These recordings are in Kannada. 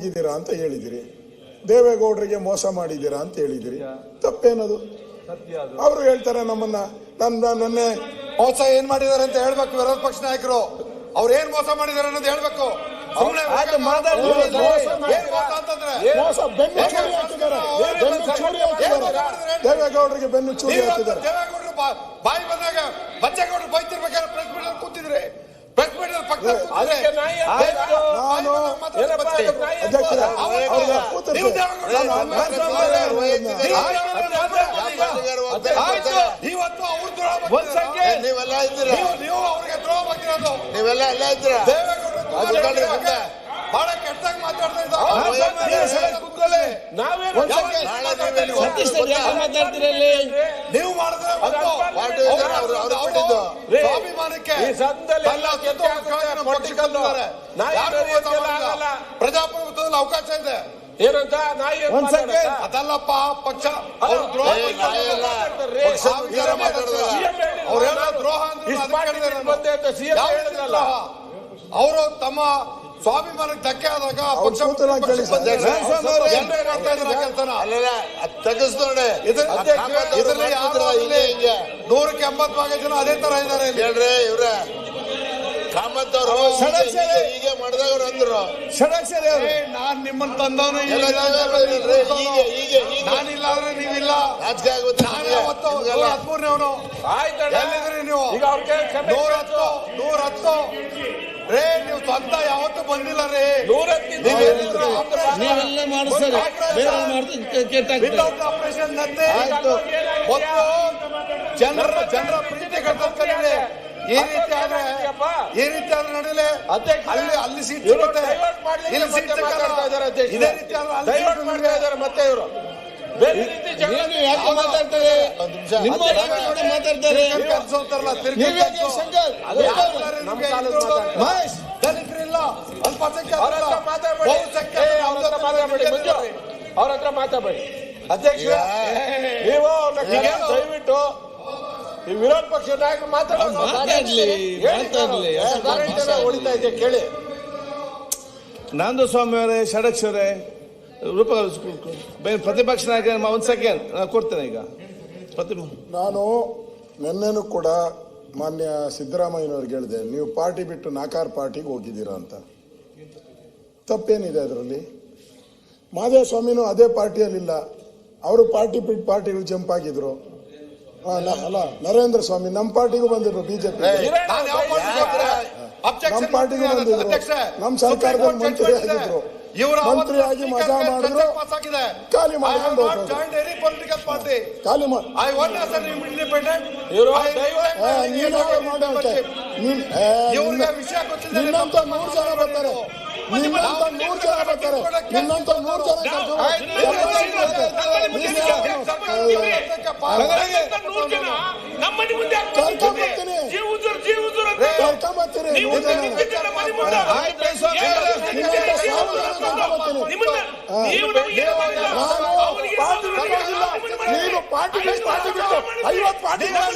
ಇದ್ದೀರಾ ಅಂತ ಹೇಳಿದಿರಿ. ದೇವೇಗೌಡರಿಗೆ ಮೋಸ ಮಾಡಿದ್ದೀರಾ ಅಂತ ಹೇಳಿದಿರಿ. ತಪ್ಪೇನದು? ಅವರು ಹೇಳ್ತಾರೆ ನಮ್ಮನ್ನ ನನ್ನ ನನ್ನೆ ಮೋಸ ಏನ್ ಮಾಡಿದಾರೆ ಅಂತ ಹೇಳ್ಬೇಕು ವಿರೋಧ ಪಕ್ಷ ನಾಯಕರು. ಅವ್ರು ಏನ್ ಮೋಸ ಮಾಡಿದಾರೆ ಅನ್ನೋದು ಹೇಳ್ಬೇಕು. ದೇವೇಗೌಡರಿಗೆ ಬೆನ್ನು ಚೂರಿ ಹಾಕಿದ್ದಾರೆ. ಬಾಯಿ ಬಂದಾಗ ಬಚ್ಚೇಗೌಡರು ಬೈತಿರ್ಬೇಕಾದ್ರೆ ಇವತ್ತು ಅವ್ರು ದ್ರೋಹ. ನೀವೆಲ್ಲ ಇದ್ದೀರಾ ನೀವು ಅವ್ರಿಗೆ ದ್ರೋಹ ನೀವೆಲ್ಲ ಎಲ್ಲ ಇದ್ದೀರಾ? ಬಹಳ ಕೆಟ್ಟದಾಗಿ ಮಾತಾಡ್ತಾ ಇದ್ದಾರೆ. ನಾವೇನು ಸತೀಶ್ ಮಾತಾಡ್ತೀರಲ್ಲಿ ನೀವು ಮಾಡಿದ್ರೆ ಮಾಡಿಲ್ಲ. ಪ್ರಜಾಪ್ರಭುತ್ವದಲ್ಲಿ ಅವಕಾಶ ಇದೆ. ಏನಂತ? ನಾಯಿ. ಅದಲ್ಲಪ್ಪ ಪಕ್ಷ. ಅವರು ದ್ರೋಹ. ಅವ್ರು ದ್ರೋಹ ಅಂತ? ಅವರು ತಮ್ಮ ಸ್ವಾಭಿಮಾನಕ್ಕೆ ಧಕ್ಕೆ ಆದಾಗ ಪಕ್ಷ ಕೂತಲ್ಲ ಕೇಳಿ ಸರ್. ಜನರೇ ಮಾಡ್ತಾ ಇದ್ದಾರೆ. ಆ ಕೆಲ್ಸನ. ಅಲ್ಲಲ್ಲ ಅದ್ ತೆಗೆಸ್ ನೋಡಿ ಇದ್ರ- ಆ ಕಾಮತ್ ಯಾರು ಮಾಡ್ತಿದ್ರಲ್ಲ, ಹಿಂಗೆ ಹಿಂಗೆ. ನೂರಕ್ಕೆ ಎಂಬತ್ ಭಾಗ ಜನ ಅದೇ ತರ ಇದ್ದಾರೆ ಇಲ್ಲಿ. ಹೇಳ್ರಿ ಇವ್ರ. ಕಾಮತ್ ಅವರು. ಹೀಗೆ ಮಾಡಿದಾಗ ಅವ್ರು ಅಂದ್ರು. ನಾನ್ ನಿಮ್ಮನ್ನ ತಂದವನು ನಾನಿಲ್ಲ ಅಂದ್ರೆ ನೀವಿಲ್ಲ. ಹದಿಮೂರನೇವನು ಆಯ್ತಣ್ಣ. ಎಲ್ಲಿದ್ರಿ ನೀವು? ನೂರ. ಹತ್ತು ನೂರ ಹತ್ತು ರೇ ನೀವು ಸ್ವಂತ ಯಾವತ್ತೂ ಬಂದಿಲ್ಲ ರೇ. ನೀವೆಲ್ಲ ಮಾಡಿಸ್ತಾರೆ ಒಂದು ಬೇರೆ nothing. ಆಯ್ತು. ಮತ್ತು ಜನರ ಜನರ ಪ್ರೀತಿ ಕಳ್ಕೊಂಡ್ರೆ ಈ ರೀತಿ ಆದ್ರೆ ಈ ರೀತಿ ಆದ್ರೆ ನಡೀಲಿ. ಅಲ್ಲಿ ಅಲ್ಲಿ ಸೀಟ್ ಸಿಗುತ್ತೆ. ಇಲ್ಲಿ ಸೀಟ್ ಇದ್ದಾರೆ. ಇದೇ ರೀತಿ ಆದ್ರೆ ಮಾಡ್ತಾ ಇದ್ದಾರೆ ಮತ್ತೆ ಇವರು. ಬೇರೆ ರೀತಿ ಜಗಳ ಯಾಕೆ ಮಾತಾಡ್ತಾರೆ. ಮಹೇಶ್ ದಲಿತರಿಲ್ಲ. ಅಲ್ಪಸಂಖ್ಯಾತರಿಲ್ಲ, ಮಾತಾಡಬೇಡಿ. ಅವ್ರ ಹತ್ರ ಮಾತಾಡಬೇಡಿ. ಮಂಜು. ಅವ್ರ ಹತ್ರ ಮಾತಾಡಬೇಡಿ. ಅಧ್ಯಕ್ಷ ನೀವು ದಯವಿಟ್ಟು ಈ ವಿರೋಧ ಪಕ್ಷ ನಾಯಕರು ಮಾತಾಡೋದು ಮಾತಾಡ್ಲಿ, ಮಾತಾಡ್ಲಿ. ಹೊಡಿತಾ ಇದೆ ಕೇಳಿ. ನಂದು ಸ್ವಾಮಿ ಅವರೇ ಷಡಕ್ಷರೇ. ರೂಪ ಪ್ರತಿಪಕ್ಷ ನಾಯಕ ಒಂದು ಸೆಕೆಂಡ್ ನಾನು ಕೊಡ್ತೇನೆ ಈಗ. ನಾನು ನಿನ್ನೆನೂ ಕೂಡ ಮಾನ್ಯ ಸಿದ್ದರಾಮಯ್ಯನವ್ರಿಗೆ ಹೇಳಿದೆ ನೀವು ಪಾರ್ಟಿ ಬಿಟ್ಟು ನಾಕಾರ್ ಪಾರ್ಟಿಗೆ ಹೋಗಿದ್ದೀರಾ ಅಂತ. ತಪ್ಪೇನಿದೆ ಅದರಲ್ಲಿ? ಮಾದೇವ ಸ್ವಾಮಿನೂ ಅದೇ ಪಾರ್ಟಿಯಲ್ಲಿಲ್ಲ. ಅವರು ಪಾರ್ಟಿ ಬಿಟ್ಟು ಪಾರ್ಟಿಗಳು ಜಂಪ್ ಆಗಿದ್ರು. ಅಲ್ಲ ನರೇಂದ್ರ ಸ್ವಾಮಿ ನಮ್ಮ ಪಾರ್ಟಿಗೂ ಬಂದಿದ್ರು ಬಿಜೆಪಿ. ನಾನು ಯಾವ ಪಾರ್ಟಿಗೆ ಹೋಗ್ತಾರೆ? ನಮ್ಮ ಪಾರ್ಟಿಗೂ ಬಂದಿದ್ರು. ಅಧ್ಯಕ್ಷೆ. ನಮ್ಮ ಸರ್ಕಾರದಲ್ಲಿ ಕೋರ್ಟ್ ಮಂತ್ರಿ ಆಗಿದ್ರು. ಇವರು ಅವತ್ತು ಮಂತ್ರಿ ಆಗಿ ಮಜಾ ಮಾಡಿದ್ರು. ಖಾಲಿ ಮಾಡ್ಕೊಂಡು political party. ಖಾಲಿ ಮಾಡಿ ಐ ವಾಂಟ್. ಇವರು ನೀನು ಮಾಡೋಕೆ. ನೀನ್ ನಿನ್ನಂತ ನೂರು ಜನ ಬರ್ತಾರೆ ನಿನ್ನಂತ ನೂರು ಜನ ಬರ್ತಾರೆ ನಿನ್ನಂತ ನೂರು ಜನ ಕರ್ಕೊಂಡು ನಮ್ಮನೆ ಮುಂದೆ ಯಾಕ್ ಕರ್ಕೊಂಬರ್ತೀನಿ. ಜೀವ ಉದುರು, ಜೀವ ಉದುರು ಅಂತ ಕರ್ಕೊಂಬರ್ತೀನಿ ನೀವು ನೂರು ಜನ ನಿಂತಿದ್ದೀರ ಮನೆ ಆಯ್ತು ಸ್ವಾಮಿ ಅವರೇ. ನಿನ್ನಂತ ಸಾವಿರ ಜನ ಕರ್ಕೊಂಬರ್ತೀನಿ ನಿಮ್ಮನ್ನ ನೀವು ನಮಗೆ ಏನು ಮಾಡಿಲ್ಲ? ನಾನು ಪಾರ್ಟಿ ಪಾರ್ಟಿ ಬಿಟ್ಟು ಐವತ್ತು ಪಾರ್ಟಿ. ನಾನು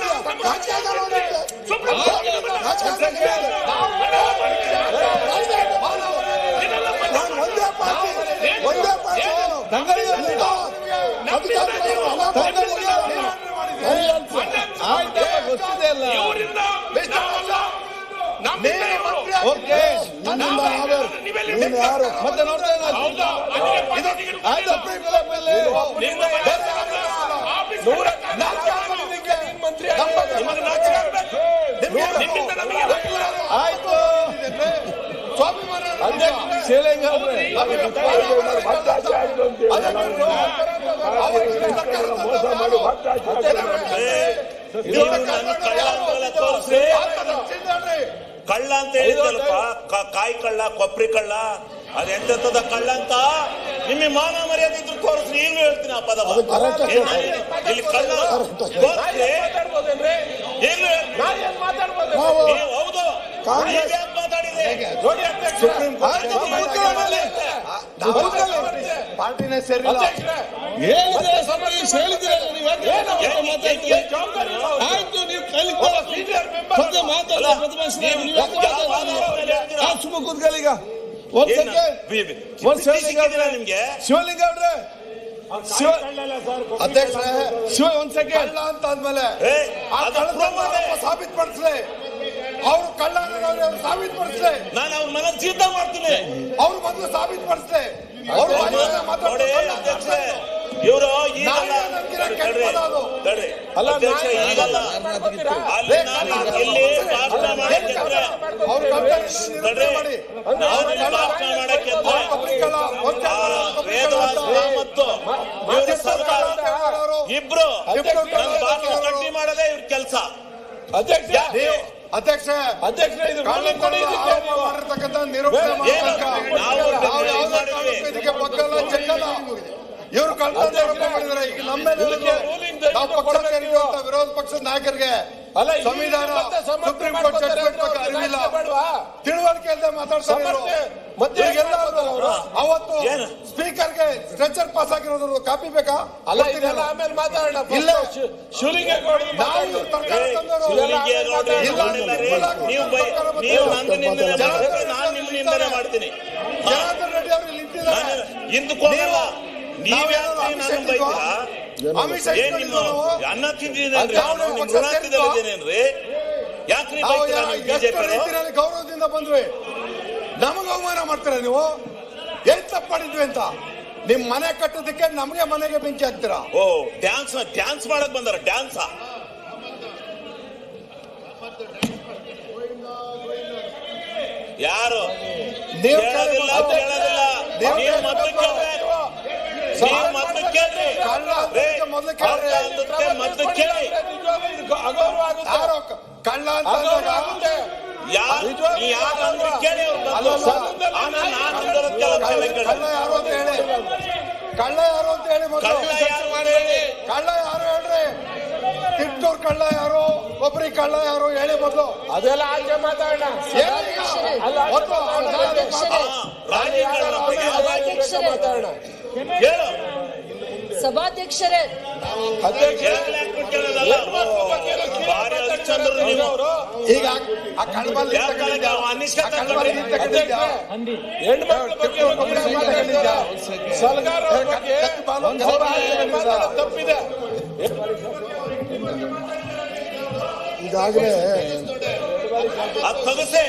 ಒಂದೇ ಪಾರ್ಟಿ ಒಂದೇ ಪಾರ್ಟಿ. ನೀನು ಅಧಿಕಾರಿಗಳು ಯಾರು? ಮತ್ತೆ ನೋಡ್ತಾ ಆಯ್ತು? ಸ್ವಾಭಿಮಾನ ಶೇಲೆಂಗ ಅವ್ರೆ ನೀವು ನನ್ನ ಕಳ್ಳ ಅಂತೆಲ್ಲ ತೋರಿಸಿ. ಕಳ್ಳ ಅಂತ ಹೇಳಿದ್ರಲ್ಲಪ್ಪ ಕಾಯಿ ಕಳ್ಳ ಕೊಪ್ರಿ ಕಳ್ಳ ಅದೆಂತದ ಕಳ್ಳ ಅಂತ ನಿಮ್ಮ ಮಾನ ಮರ್ಯಾದೆ ಇದ್ರು ತೋರಿಸ್ರಿ ಈಗಲೂ ಹೇಳ್ತೀನಿ ಆ ಪದ ಇಲ್ಲಿ ಕಳ್ಳ ತೋರಿಸ್ರಿ ಈಗಲೂ ಹೌದು. Supreme court. ಪಾರ್ಟಿನೇ ಸೇರಿಲ್ಲ. ಹೇಳಿದ್ರೆ ಸತೀಶ್ ಹೇಳಿದ್ರಲ್ಲ ನೀವು. ಆಯ್ತು ನೀವು ಮಾತಾಡ ಸುಮ್ಮ ಕೂತ್ಕೊಳ್ಳಿ ಈಗ ಒಂದ್ ಸೆಕೆಂಡ್. ನಿಮ್ಗೆ? ಶಿವಲಿಂಗ ಅವ್ರೆ. ಶಿವ ಅಧ್ಯಕ್ಷರೇ ಶಿವ ಒಂದ್ ಸೆಕೆಂಡ್. ಅಂತ ಆದ್ಮೇಲೆ ಸಾಬೀತ್ ಆ ಅವರು ಕಳ್ಳ ಸಾಬೀತುಪಡಿಸ್ಲಿ ನಾನು ಅವ್ರ ಮನ ಸಿದ್ಧ ಮಾಡ್ತೀನಿ. ಅವ್ರ ಮೊದಲು ಸಾಬೀತ್ ಅವ್ರು ನೋಡಿ ಅಧ್ಯಕ್ಷರೇ ಇವರು ಕೆಟ್ಟ. ಅಲ್ಲ ಅಧ್ಯಕ್ಷ ಈಗಲ್ಲ? ಅಲ್ಲಿ ನಾನು ಇಲ್ಲಿ ಭಾಷಣ ನಾನು ಭಾಷಣ ವೇದವಾಸ ಮತ್ತು ಇವರು ಸರ್ಕಾರ ಇಬ್ರು. ನನ್ನ ಭಾಷಣ ಗಟ್ಟಿ ಮಾಡೋದೇ ಇವ್ರ ಕೆಲಸ. ಅಧ್ಯಕ್ಷ ಅಧ್ಯಕ್ಷ ಅಧ್ಯಕ್ಷ ಇದು. ಮಾಡಿರ್ತಕ್ಕಂಥ ನಿರೂಪಣೆ ಚೆಕ್ಕಲ್ಲ ಇವರು ಕಳ್ಕೊಂಡು ಮಾಡಿದ್ರೆ ಈಗ ನಮ್ಮ ವಿರೋಧ ಪಕ್ಷದ ನಾಯಕರಿಗೆ ಅಲ್ಲ ಸಂವಿಧಾನ ಸುಪ್ರೀಂ ಕೋರ್ಟ್ ಜಡ್ಜ್ಮೆಂಟ್ ಬಗ್ಗೆ ಅವ್ರು ಅರಿವಿಲ್ಲ? ತಿಳುವಳಿಕೆ ಇಲ್ಲದೆ ಮಾತಾಡ್ತಾರೆ ಮತ್ತೆ ಅವರು. ಅವತ್ತು ಏನು? ಸ್ಪೀಕರ್ಗೆ ಸ್ಟ್ರೆಚರ್ ಪಾಸ್ ಆಗಿರೋದ್ರ ಕಾಪಿ ಬೇಕಾ ಅಲ್ಲ ಇದೆಲ್ಲ ಆಮೇಲೆ ಮಾತಾಡೋಣ ಇಲ್ಲ. ಶಿವಲಿಂಗೇಗೌಡರು ನಾವು ಸರ್ಕಾರ ತಂದವರು. ನೀವು ಬೈ- ನೀವು ನಂದು ನಿಂದನೆ ನಾನು ನಿಮ್ಮ ನಿಂದನೆ ಮಾಡ್ತೀನಿ. ಜನಾರ್ದನ್ ರೆಡ್ಡಿ ಅವರು ಇಲ್ಲಿ ನಿಂತಿದ್ದಾರೆ. ನಾನು ಹಿಂದಕ್ಕೋಗಲ್ಲ ನೀವ್ಯಾಕೆ ನಾನು ಬೈತೀರಾ ಅಮಿತ್ ಏನ್ ನಿಮ್ಮ ಅನ್ನ ತಿಂದಿದ್ದೇನ್ರಿ ಅದು ನಾನು ಯಾವ ನಿಮ್ ಪಕ್ಷ ಋಣ ತಿಂದಿದ್ದೇನೇನ್ರಿ ಯಾಕ್ರಿ ನಾವು ಬೈತೀರಾ ನೀವು ಬಿಜೆಪಿ ರೀತಿಯಲ್ಲಿ ಗೌರವದಿಂದ ಬಂದ್ರೆ ನಮಗೆ ಅವಮಾನ ಮಾಡ್ತೀರಾ ನೀವು? ಏನ್ ತಪ್ಪು ಮಾಡಿದ್ವಿ ಅಂತ? ನಿಮ್ ಮನೆ ಕಟ್ಟೋದಕ್ಕೆ ನಮಗೆ ಮನೆಗೆ ಬೆಂಕಿ ಹಾಕ್ತೀರಾ? ಓ ಡ್ಯಾನ್ಸ್ ಡ್ಯಾನ್ಸ್ ಮಾಡಕ್ ಬಂದಾರ ಡ್ಯಾನ್ಸ್ ಯಾರು? ನೀವು ಕೇಳೋದಿಲ್ಲ ಕೇಳಿ- ಕೇಳೋದಿಲ್ಲ. ನೀವು ಮತ್ತೆ ಮೊದಲು ಕೇಳಿ. ಕಳ್ಳ ಯಾರು ನೀ ಯಾರು ಅಂದ್ರೆ ಕೇಳಿ. ಅವ್ರು ಬಂದು. ನಾನು ಅಂದಿರೋ ಕೆಲವು ಕೇಳಿ ಕೇಳಿ. ಕಳ್ಳ ಯಾರು ಅಂತ ಹೇಳಿ. ಕಳ್ಳ ಯಾರು ಅಂತ ಹೇಳಿ ಮೊದಲು. ಕಳ್ಳ ಯಾರು ಅಂತ ಹೇಳಿ. ಕಳ್ಳ ಯಾರು ಹೇಳ್ರಿ? ಕಿತ್ತೂರ್ ಕಳ್ಳ ಯಾರು? ಒಬ್ರಿ ಕಳ್ಳ ಯಾರು ಹೇಳಿ ಮೊದಲು. ಅದೆಲ್ಲ ಆಚೆ ಮಾತಾಡೋಣ. ಮಾತಾಡೋಣ? ಹೇಳು. ಸಭಾಧ್ಯಕ್ಷರೇ. ಈಗ ಆ ಕಣ್ಮಲ್ಲಿ ತಪ್ಪಿದೆ. ಈಗಾಗಲೇ ಅದು ತಗಸೆ